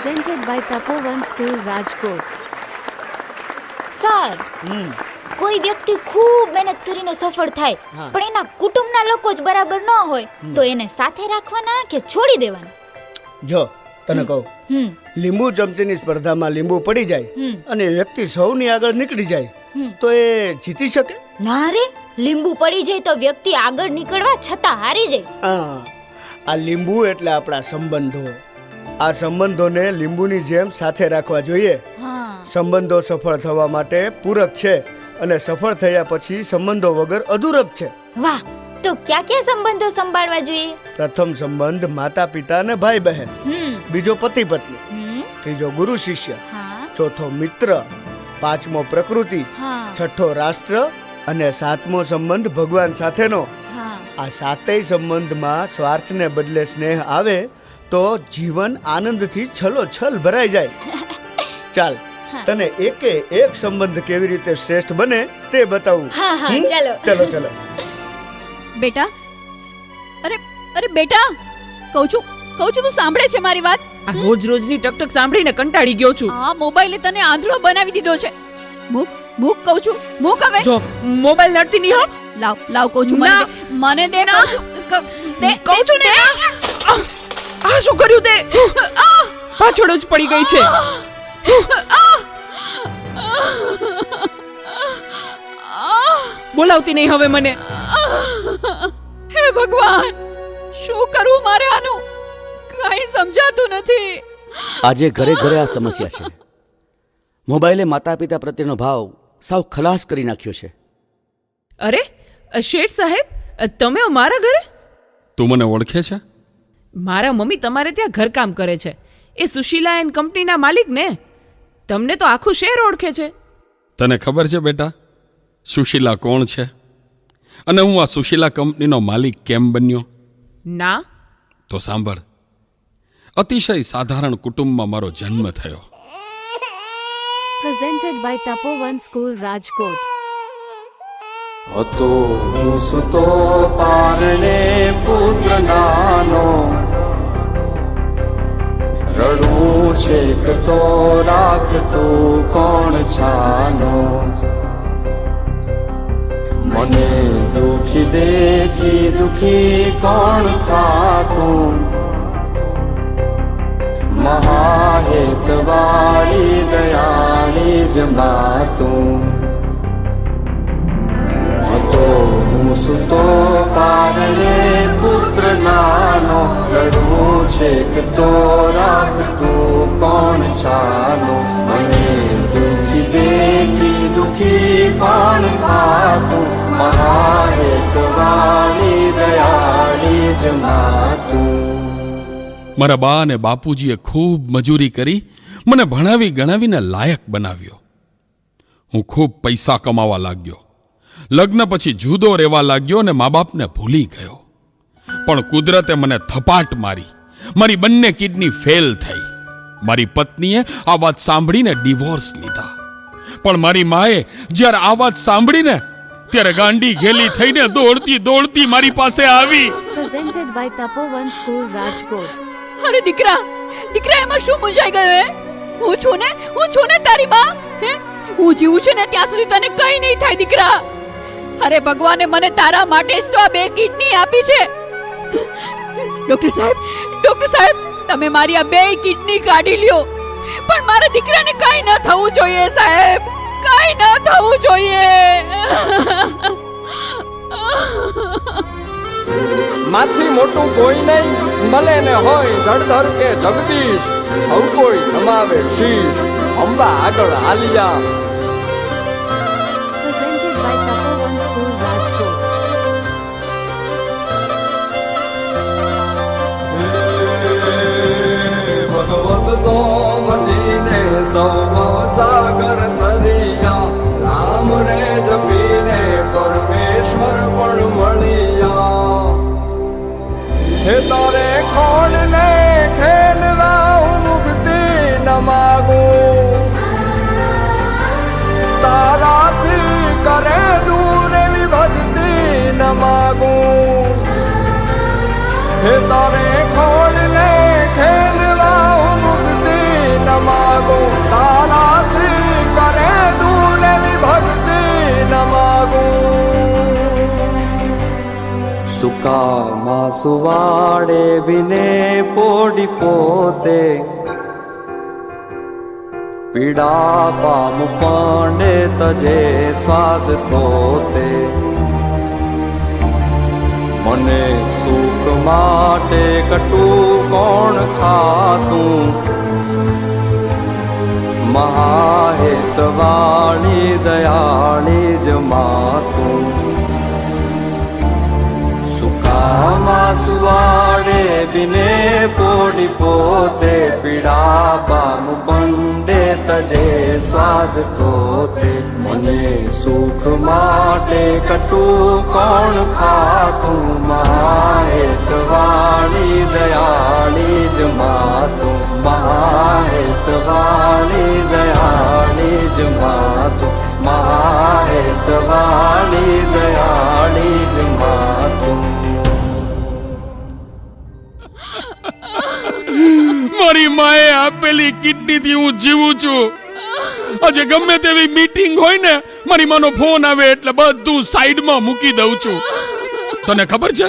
presented by Tapovan School, Rajkot. Sir કોઈ વ્યક્તિ ખૂબ મહેનત કરીને સફળ થાય પણ એના કુટુંબના લોકો જ બરાબર ન હોય તો એને સાથે રાખવાના કે છોડી દેવાના? જો તને કહું. લીંબુ ચમચીની સ્પર્ધામાં લીંબુ પડી જાય અને વ્યક્તિ સૌની આગળ નીકળી જાય તો એ જીતી શકે? ના રે. લીંબુ પડી જાય તો વ્યક્તિ આગળ નીકળવા છતાં હારી જાય. આ લીંબુ એટલે આપણા સંબંધો. આ સંબંધોને લીંબુની જેમ સાથે રાખવા જોઈએ. સંબંધો સફળ થવા માટે પૂરક છે અને સફળ થયા પછી સંબંધો વગર અધૂરપ છે. વાહ તો ક્યાં ક્યાં સંબંધો સંભાળવા જોઈએ? પ્રથમ સંબંધ માતા પિતા અને ભાઈ બહેન. બીજો પતિ પત્ની. ત્રીજો ગુરુ શિષ્ય. ચોથો મિત્ર. પાંચમો પ્રકૃતિ. છઠ્ઠો રાષ્ટ્ર અને સાતમો સંબંધ ભગવાન સાથેનો. આ સાતેય સંબંધમાં સ્વાર્થને બદલે સ્નેહ આવે તો જીવન આનંદથી છલો છલ ભરાઈ જાય. ચાલ તને એકે એક સંબંધ કેવી રીતે શ્રેષ્ઠ બને તે બતાવું. હા હા હમ? ચાલો. ચલો ચલો. બેટા અરે અરે બેટા કહું છું કહું છું તું સાંભળે છે મારી વાત? આ રોજ રોજની ટકટક સાંભળીને કંટાળી ગયો છું. આ મોબાઈલે તને આંધળો બનાવી દીધો છે. મૂક મૂક કહું છું મૂક હવે. જો મોબાઈલ નડતી નહીં હો. લાવ લાવ કહું છું મને ના. દે મને દે કહું છું ક- દે કહું છું ને દે. આ શું કર્યું તે? પાછળ જ પડી ગઈ છે. બોલાવતી નહીં હવે મને. હે ભગવાન શું કરવું મારે આનું? કઈ સમજાતું નથી. આજે ઘરે ઘરે આ સમસ્યા છે. મોબાઈલે માતા પિતા પ્રત્યેનો ભાવ સાવ ખલાસ કરી નાખ્યો છે. અરે શેઠ સાહેબ તમે મારા ઘરે? તું મને ઓળખે છે? મારા મમ્મી તમારે ત્યાં ઘરકામ કરે છે. એ સુશીલા એન્ડ કંપનીના માલિક ને તમને તો આખું શહેર ઓળખે છે. તને ખબર છે બેટા? સુશીલા કોણ છે? અને હું આ સુશીલા કંપનીનો માલિક કેમ બન્યો? ના. તો સાંભળ. અતિશય સાધારણ કુટુંબમાં મારો જન્મ થયો. Presented by Tapovan school Rajkot. હતો હું સુતો પારણે પુત્ર નાનો. રડું છેક તો રાખતો કોણ છાનો. મને દુખી દેખી દુખી કોણ થાતું? મહાહેતવાળી દયાળી જ માતું. મારા બા અને બાપુજીએ ખૂબ મજૂરી કરી, મને ભણાવી ગણાવીને લાયક બનાવ્યો. હું ખૂબ પૈસા કમાવા લાગ્યો. લગ્ન પછી જુદો રહેવા લાગ્યો અને મા બાપને ભૂલી ગયો. પણ કુદરતે મને થપાટ મારી. મારી બંને કિડની ફેલ થઈ. મારી પત્નીએ આ વાત સાંભળીને ડિવોર્સ લીધા. પણ મારી માએ જ્યારે આ વાત સાંભળીને ત્યારે ગાંડી ઘેલી થઈને દોડતી દોડતી મારી પાસે આવી. Presented by Tapovan school Rajkot અરે દીકરા દીકરા એમાં શું મૂંઝાઈ ગયો હે? હું છું ને હું છું ને તારી માં હે? હું જીવું છું ને ત્યાં સુધી તને કઈ નહીં થાય દીકરા. અરે ભગવાને મને તારા માટે જ તો આ બે કિડની આપી છે. ડોક્ટર સાહેબ ડોક્ટર સાહેબ તમે મારી આ બે કિડની કાઢી લ્યો. પણ મારા દીકરાને કઈ ન થવું જોઈએ સાહેબ. કઈ ન થવું જોઈએ. માથી મોટું કોઈ નહીં મળે ને હોય જળધર કે જગદીશ. સૌ કોઈ નમાવે શીશ. અંબા આગળ આલિયા. ભગવત તો મજીને સૌ સાગર હે તારે ખોલ ને ખેલવા હું મુક્તિ ન માગું. તારાથી કરે દૂર એવી ભક્તિ ન માગું. હે તારે ખોલ ને સુકામાં સુવાડે બિને પોડી પોતે પીડા પામ પાંડે તજે સ્વાદ તોતે મને સુખ માટે કટું કોણ ખાતું મહાહેતવાણી દયાણી જ માતું સુકામાં સુવાડે બિને પોડી પોતે પીડા પામ પંડે તજે સ્વાદ તોતે મને સુખ માટે કટું કોણ ખાતું મહાહેતવાણી દયાળી જ મારી માએ આપેલી કિડનીથી હું જીવું છું. આજે ગમે તેવી મીટિંગ હોય ને, મારી માનો ફોન આવે એટલે બધું સાઈડમાં મૂકી દઉં છું. તને ખબર છે?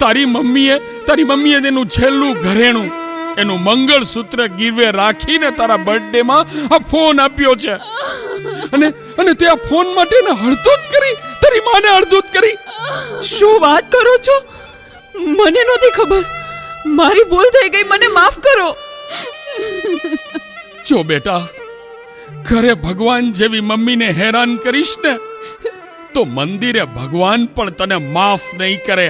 તારી મમ્મીએ તારી મમ્મીએ તેનું છેલ્લું ઘરેણું, એનું મંગળસૂત્ર ગીરવે રાખીને તારા બર્થડેમાં આ ફોન આપ્યો છે. અને અને તે આ ફોન માટે ને હળદૂત કરી, તારી માને હળદૂત કરી. શું વાત કરો છો? મને નહોતી ખબર. મારી ભૂલ થઈ ગઈ મને માફ કરો. જો બેટા ઘરે ભગવાન જેવી મમ્મીને હેરાન કરીશ ને તો મંદિરે ભગવાન પણ તને માફ નહીં કરે.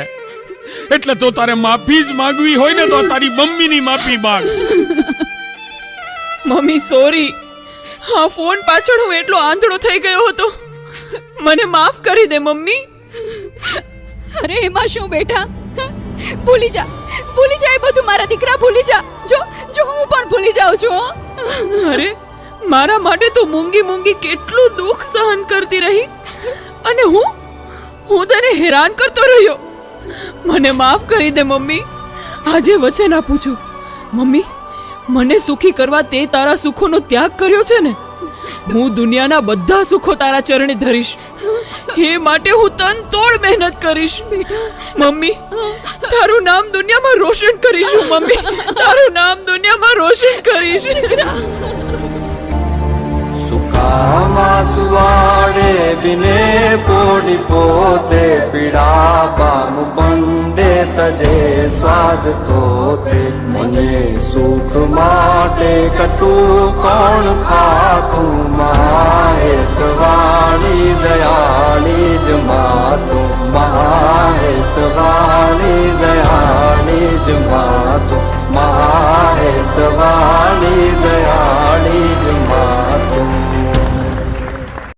એટલે તો તારે માફી જ માંગવી હોય ને તો તારી મમ્મીની માફી માંગ. Mummy sorry. હા ફોન પાછળ હું એટલો આંધળો થઈ ગયો હતો. મને માફ કરી દે મમ્મી. અરે એમાં શું બેટા? ભૂલી જા. ભૂલી જા એ બધું, મારા દીકરા ભૂલી જા. જો જો હું પણ ભૂલી જાઉં છું. અરે, મારા માટે તો મૂંગી મૂંગી કેટલું દુઃખ સહન કરતી રહી. અને હું હું તને હેરાન કરતો રહ્યો. મને માફ કરી દે, મમ્મી. આજે વચન આપું છું. મમ્મી, મને સુખી કરવા તે તારા સુખોનો ત્યાગ કર્યો છે ને? હું દુનિયાના બધા સુખો તારા ચરણે ધરીશ. એ માટે હું તન તોડ મહેનત કરીશ. મમ્મી તારું નામ દુનિયામાં રોશન કરીશું મમ્મી. તારું નામ દુનિયામાં રોશન કરીશ. સુકામાં સુવાડે બિને પોડી પોતે પીડા પામ તજે સ્વાદ તો તે મને સુખ માટે કટું કોણ ખાતું મહાહેત વાણી દયાળી જ માતું મહાહેત વાણી દયાળી જ મા